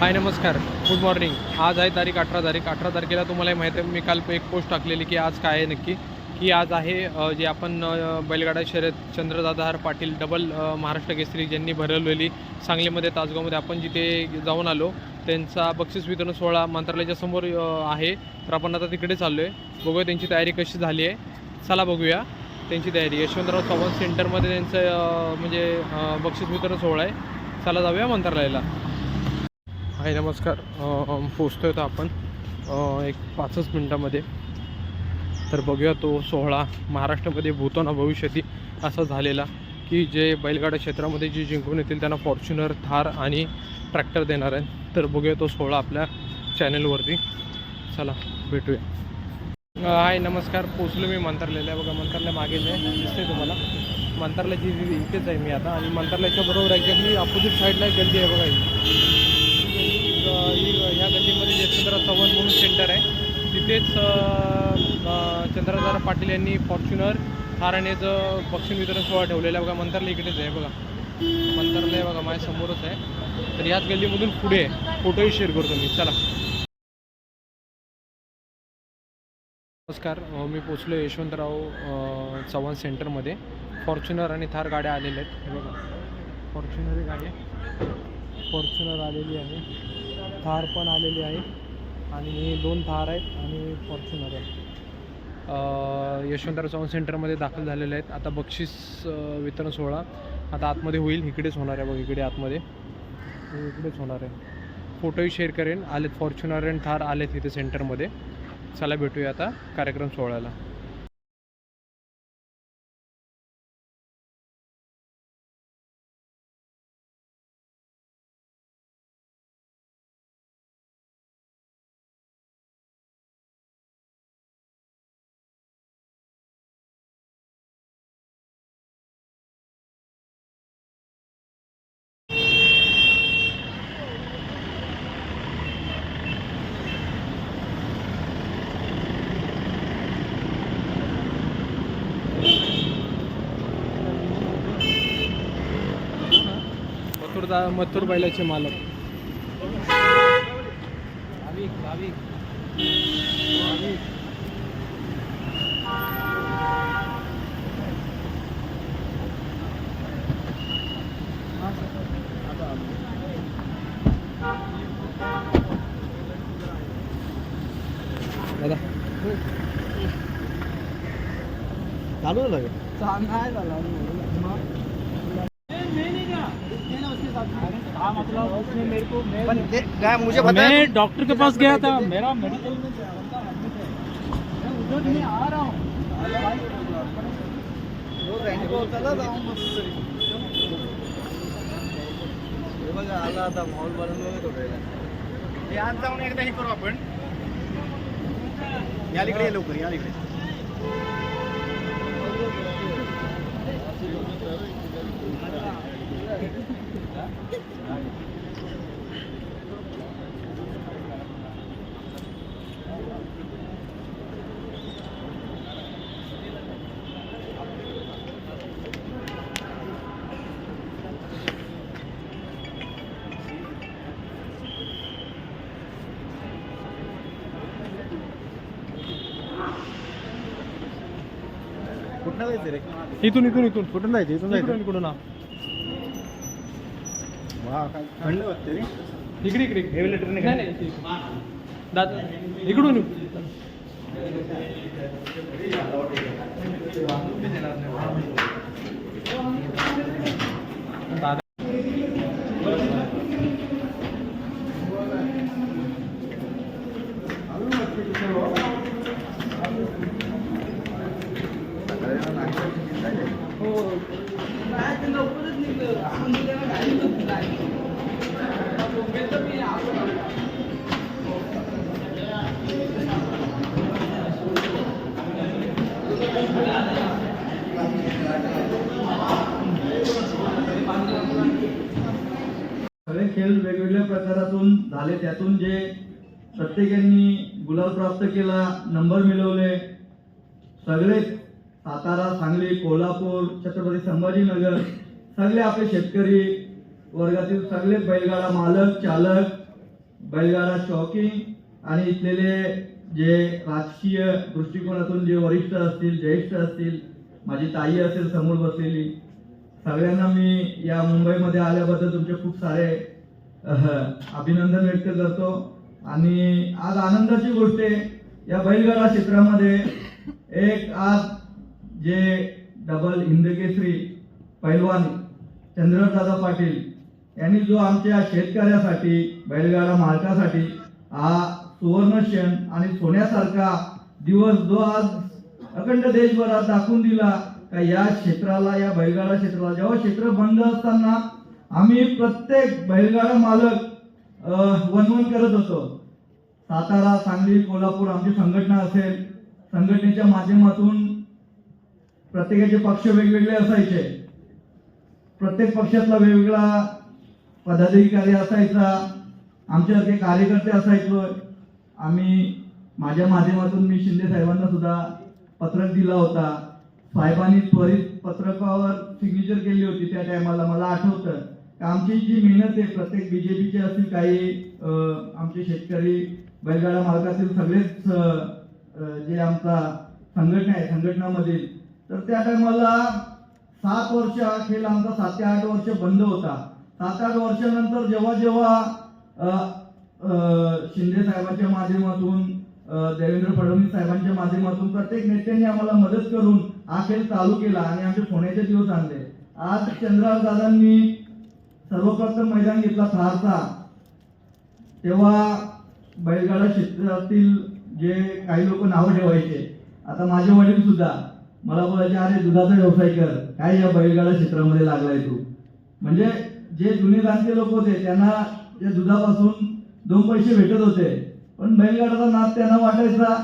हाय नमस्कार. Good morning आज आहे तारीख अठरा तारीख. अठरा तारखेला तुम्हाला माहिती आहे मी काल एक पोस्ट टाकलेली की आज काय आहे नक्की? की आज आहे जे आपण बैलगाडा शर्यत चंद्रदादाहर पाटील डबल महाराष्ट्र केसरी ज्यांनी भरवलेली सांगलीमध्ये तासगावमध्ये आपण जिथे जाऊन आलो त्यांचा बक्षीस वितरण सोहळा मंत्रालयाच्या समोर आहे. तर आपण आता तिकडे चाललो आहे बघूया त्यांची तयारी कशी झाली आहे. चला बघूया त्यांची तयारी. यशवंतराव चव्हाण सेंटरमध्ये त्यांचं म्हणजे बक्षीस वितरण सोहळा आहे. चला जाऊया मंत्रालयाला. हाय नमस्कार. पोचतो आहे तर आपण. एक पाचच मिनटामध्ये. तर बघूया तो सोहळा महाराष्ट्रामध्ये भूताना भविष्यती असा झालेला की जे बैलगाडा क्षेत्रामध्ये जे जिंकून येतील त्यांना फॉर्च्युनर थार आणि ट्रॅक्टर देणार आहे तर बघूया तो सोहळा आपल्या चॅनलवरती चला भेटूया. हाय नमस्कार. पोचलो मी मंत्रालयाला बघा मंत्रालय मागे जे आहे, दिसते तुम्हाला. मंत्रालयाची जी- इथेच आहे मी आता. आणि मंत्रालयाच्या बरोबर एक्झॅक्टली अपोजिट साईडला एक आहे बघा ही अ, ही ह्या गल्लीमध्ये यशवंतराव चव्हाण म्हणून सेंटर आहे. तिथेच अ, चंद्रदार पाटील यांनी फॉर्च्युनर थार आणि याचं बक्षीस वितरण सोहळा ठेवलेला आहे. बघा मंत्रालय इकडेच आहे बघा. मंत्रालय बघा माझ्या समोरच आहे. तर याच गल्लीमधून पुढे आहे. फोटोही शेअर करतो मी. चला. नमस्कार. मी पोचलो यशवंतराव चव्हाण सेंटरमध्ये फॉर्च्युनर आणि थार गाड्या आलेल्या आहेत. हे बघा. फॉर्च्युनर गाडी फॉर्च्युनर आलेली आहे. थार पण आलेली आहे. आणि दोन थार आहेत आणि फॉर्च्युनर आहे यशवंतराव चव्हाण सेंटरमध्ये दाखल झालेले आहेत. आता बक्षीस वितरण सोहळा आता आतमध्ये होईल. इकडेच होणार आहे बघ इकडे आतमध्ये. हो, इकडेच होणार आहे. फोटोही शेअर करेन. आलेत फॉर्च्युनर आणि थार आलेत इथे सेंटरमध्ये. चला भेटूया आता कार्यक्रम सोहळ्याला. मथुर मथुर बैलाचे मालक. दादा. चालू झालं का? मुझे पता है मैं डॉक्टर के पास गया था। मेरा मेडिकल में उधर मैं आ रहा हूँ। आला आता मॉल बनवलं थोडं आज जाऊन एकदा हे करू आपण या इकडे लवकर या इकडे कुठं जायचं रे? इथून इथून इथून. कुठून जायचं? इथून जायचं? इकडून हा. वा काय थंड वाटते रे. इकडे इकडे. हेवी लेटर नाही नाही इथे. दादा इकडून येऊ. खेळ वेगवेगळ्या प्रकारातून झाले. त्यातून जे प्रत्येकांनी गुलाल प्राप्त केला नंबर मिळवले. सगळे सातारा सांगली कोल्हापूर छत्रपती संभाजीनगर सगळे आपले शेतकरी वर्गातील सगळे बैलगाडा मालक चालक बैलगाडा शॉकिंग आणि इथलेले जे राजकीय दृष्टिकोनातून जे वरिष्ठ असतील ज्येष्ठ असतील माझी ताई असेल समोर बसलेली सगळ्यांना मी या मुंबईमध्ये आल्याबद्दल तुमचे खूप सारे अभिनंदन व्यक्त करतो. आणि आज आनंदाची गोष्ट आहे या बैलगाडा क्षेत्रामध्ये एक आज जे डबल हिंदकेसरी पैलवान चंद्रदादा पाटील यांनी जो आमच्या शेतकऱ्यासाठी बैलगाडा मालकासाठी हा सुवर्ण क्षण आणि सोन्यासारखा दिवस जो आज अखंड देशभरात दाखवून दिला का या क्षेत्राला या बैलगाडा क्षेत्राला जेव्हा क्षेत्र बंद असताना आम्ही प्रत्येक बैलगाडा मालक वनवन करत होतो. सातारा सांगली कोल्हापूर आमची संघटना असेल. संघटनेच्या माध्यमातून प्रत्येकाचे पक्ष वेगवेगळे असायचे. प्रत्येक पक्षातला वेगवेगळा पदाधिकारी असायचा. आमच्यासारखे कार्यकर्ते असायचो. आम्ही माझ्या माध्यमातून मी शिंदे साहेबांना सुद्धा पत्रक दिला होता. साहेबांनी त्वरित पत्रकावर सिग्नेचर केली होती. त्या टायमाला मला आठवतं. आमची जी मेहनत आहे प्रत्येक बीजेपीचे असतील काही आमचे शेतकरी बैलगाडा मालकातील सगळेच जे आमचा संघटना आहे संघटनामधील तर त्या टायमाला सात वर्ष खेळ आमचा सात ते आठ वर्ष बंद होता. सात आठ वर्षानंतर जेव्हा जेव्हा शिंदे साहेबांच्या माध्यमातून देवेंद्र फडणवीस साहेबांच्या माध्यमातून प्रत्येक नेत्यांनी आम्हाला मदत करून हा खेळ चालू केला आणि आमचे सोन्याचे दिवस आणले. आज चंद्रराव दादांनी सर्वप्रथम मैदान घेतला थारचा तेव्हा बैलगाडा क्षेत्रातील जे काही लोक नावं ठेवायचे आता माझे वडील सुद्धा मला बोलायचे अरे दुधाचा व्यवसाय कर काय या बैलगाडा क्षेत्रामध्ये लागलाय तू? म्हणजे जे जुने जाणते लोक होते त्यांना त्या दुधापासून दोन पैसे भेटत होते. पण बैलगाडाचा नाद त्यांना वाटायचा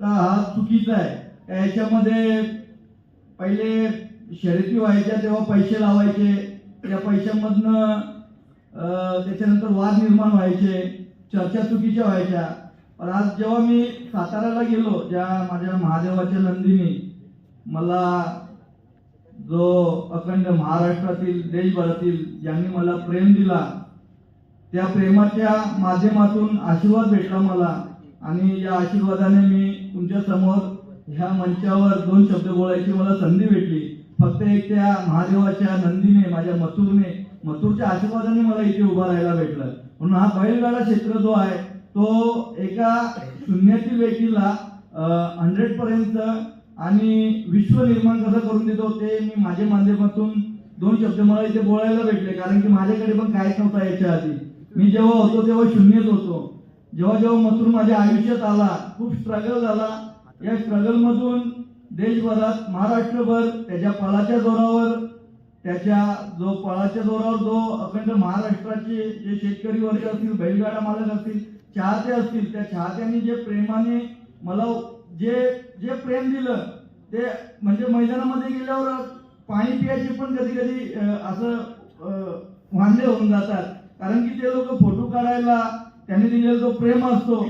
का हा चुकीचा आहे? याच्यामध्ये पहिले शर्यती व्हायच्या तेव्हा पैसे लावायचे त्या पैशांमधनं त्याच्यानंतर वाद निर्माण व्हायचे चर्चा चुकीच्या व्हायच्या. पण आज जेव्हा मी साताऱ्याला गेलो ज्या माझ्या महादेवाच्या नंदीने मला जो अखंड महाराष्ट्रातील देशभरातील ज्यांनी मला प्रेम दिला त्या प्रेमाच्या माध्यमातून आशीर्वाद भेटला मला. आणि या आशीर्वादाने मी तुमच्यासमोर ह्या मंचावर दोन शब्द बोलायची मला संधी भेटली. फक्त एक त्या महादेवाच्या नंदीने माझ्या मथुरने मथुरच्या आशीर्वादाने मला इथे उभा राहायला भेटलं. म्हणून हा बैलगाडा क्षेत्र जो आहे तो एका शून्यातील व्यक्तीला हंड्रेड पर्यंत आणि विश्व निर्माण कसं करून देतो ते मी माझ्या माध्यमातून दोन शब्द मला इथे बोलायला भेटले. कारण की माझ्याकडे पण काहीच नव्हता याच्या आधी. मी जेव्हा होतो तेव्हा शून्यच होतो. जेव्हा जेव्हा मथुर माझ्या आयुष्यात आला खूप स्ट्रगल झाला. या स्ट्रगलमधून देशभरात महाराष्ट्रभर त्याच्या पळाच्या जोरावर त्याच्या जो पळाच्या जोरावर जो अखंड महाराष्ट्राचे जे शेतकरी वर्ग असतील बैलगाडा मालक असतील चाहते असतील त्या चाहत्यांनी जे प्रेमाने मला जे जे प्रेम दिलं ते म्हणजे मैदानामध्ये गेल्यावर पाणी पियाचे पण कधी कधी असं वांदे होऊन जातात. कारण की ते लोक फोटो काढायला त्यांनी दिलेला जो प्रेम असतो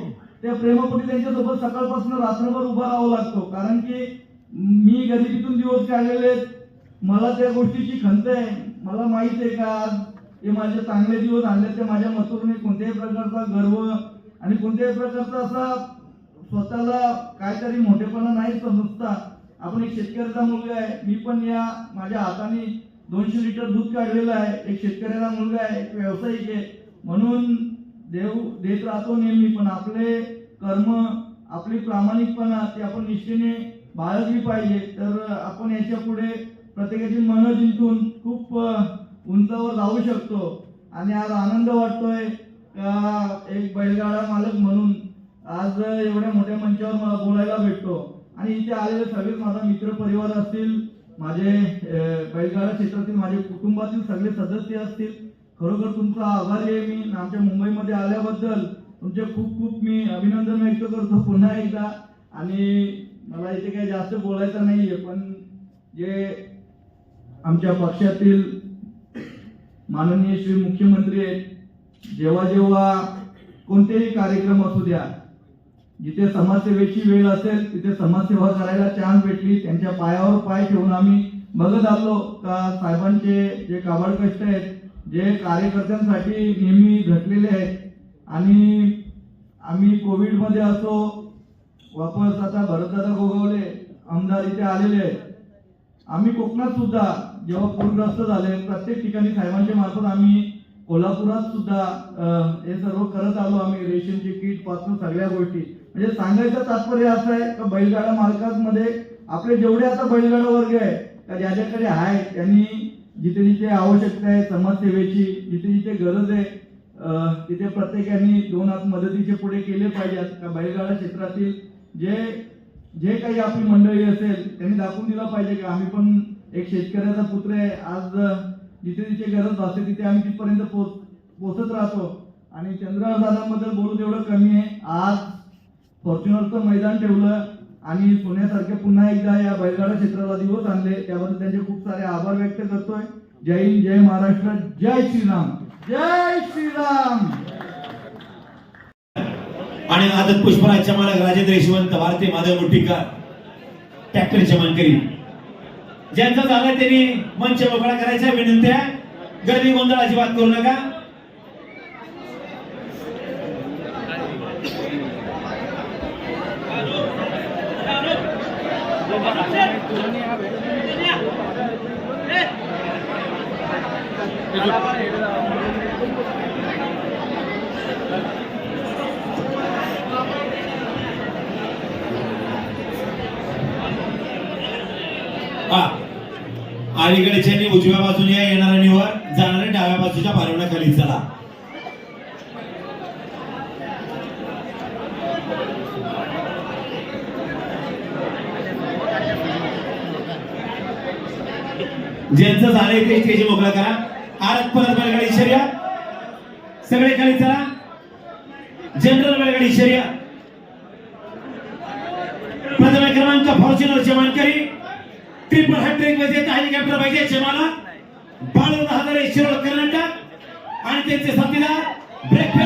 त्या प्रेमापोटी त्यांच्यासोबत सकाळपासून रात्रभर उभा राहावं लागतो. कारण की मी गरिबीतून दिवस काढलेले आहेत. मला त्या गोष्टीची खंत आहे. मला माहीत आहे का? आज हे माझे चांगले दिवस आणले ते माझ्या मथुरने कोणत्याही प्रकारचा गर्व आणि कोणत्याही प्रकारचा असा स्वतःला काहीतरी मोठेपणा नाही समजता. आपण एक शेतकऱ्याचा मुलगा आहे. मी पण या माझ्या हाताने दोनशे लिटर दूध काढलेलं आहे. एक शेतकऱ्याचा मुलगा आहे. एक व्यावसायिक आहे. म्हणून देव देत राहतो नेहमी. पण आपले कर्म आपली प्रामाणिकपणा ते आपण निष्ठेने बाळगली पाहिजे. तर आपण याच्यापुढे प्रत्येकाची मनं जिंकून खूप उंचावर जाऊ शकतो. आणि आज आनंद वाटतोय एक बैलगाडा मालक म्हणून आज एवढ्या मोठ्या मंचावर मला बोलायला भेटतो. आणि इथे आलेले सगळेच माझा मित्र परिवार असतील माझे बैलगाडा क्षेत्रातील माझे कुटुंबातील सगळे सदस्य असतील. खरोखर तुमचा आभारी आहे मी. आमच्या मुंबईमध्ये आल्याबद्दल तुमचे खूप खूप मी अभिनंदन व्यक्त करतो पुन्हा एकदा. आणि मला इथे काही जास्त बोलायचं नाहीये पण जे आमच्या पक्षातील माननीय श्री मुख्यमंत्री आहेत जेव्हा जेव्हा कोणतेही कार्यक्रम असू द्या जिथे समाजसेवेची वेळ असेल तिथे समाजसेवा करायला चान्स भेटली त्यांच्या पायावर पाय ठेवून आम्ही बघत आलो का साहेबांचे जे काबाड कष्ट आहेत जे कार्यकर्त्यांसाठी नेहमी झटलेले आहेत आणि आम्ही कोविडमध्ये असो वापस आता भरतदादा गोगावले आमदार इथे आलेले आहेत. आम्ही कोकणात सुद्धा जेव्हा पूरग्रस्त झाले प्रत्येक ठिकाणी साहेबांच्या मार्फत आम्ही कोल्हापुरात सुद्धा हे सर्व करत आलो आम्ही रेशनचे किटपासून सगळ्या गोष्टी. म्हणजे सांगायचं तात्पर्य असं आहे का बैलगाडा मालकांमध्ये आपले जेवढे आता बैलगाडा वर्ग आहे का ज्याच्याकडे आहे त्यांनी जिथे जिथे आवश्यकता आहे समाजसेवेची जिथे जिथे गरज आहे तिथे प्रत्येकाने दोन हात मदतीचे पुढे केले पाहिजेत. का बैलगाडा क्षेत्रातील जे जे काही आपली मंडळी असेल त्यांनी दाखवून दिलं पाहिजे की आम्ही पण एक शेतकऱ्याचा पुत्र आहे. आज जिथे जिथे गरज भासते तिथे आम्ही तिथपर्यंत पोच पोचत राहतो. आणि चंद्रहार दादांबद्दल बोलू तेवढं कमी आहे. आज फॉर्च्युनरचं मैदान ठेवलं आणि सोन्यासारखे पुन्हा एकदा या बैलगाडा क्षेत्राला दिवस आणले. त्याबद्दल त्यांचे खूप सारे आभार व्यक्त करतोय. जय हिंद जय महाराष्ट्र जय श्रीराम. जय श्रीराम! आणि आदत पुष्पराजच्या मालक राजेंद्र यशवंत भारती माधव मुठीकर ट्रॅक्टरचे मानकरी ज्यांचं झालं त्यांनी मंच मोकळा करायचा विनंत्या गर्दी गोंधळ अजिबात करू नका हा अलीकडच्या उजव्या बाजूने या येणाऱ्या निवर जाणाऱ्या डाव्या बाजूच्या पारवण्याखाली चला. ज्यांचं झालंय ते स्टेज मोकळा करा. आरत परत बैलगाडी शर्या. सगळे खाली चला. जनरल बैलगाडी शर्या. प्रथम क्रमांक फॉर्च्युनरचे मानकरी. ट्रिपल हॅट्रिक विजेता हेलिकॉप्टर पाहिजे मला बाळून हजारे शिरोळ कर्नाटक आणि त्यांचे साथीदार ब्रेक फेल करण्याचे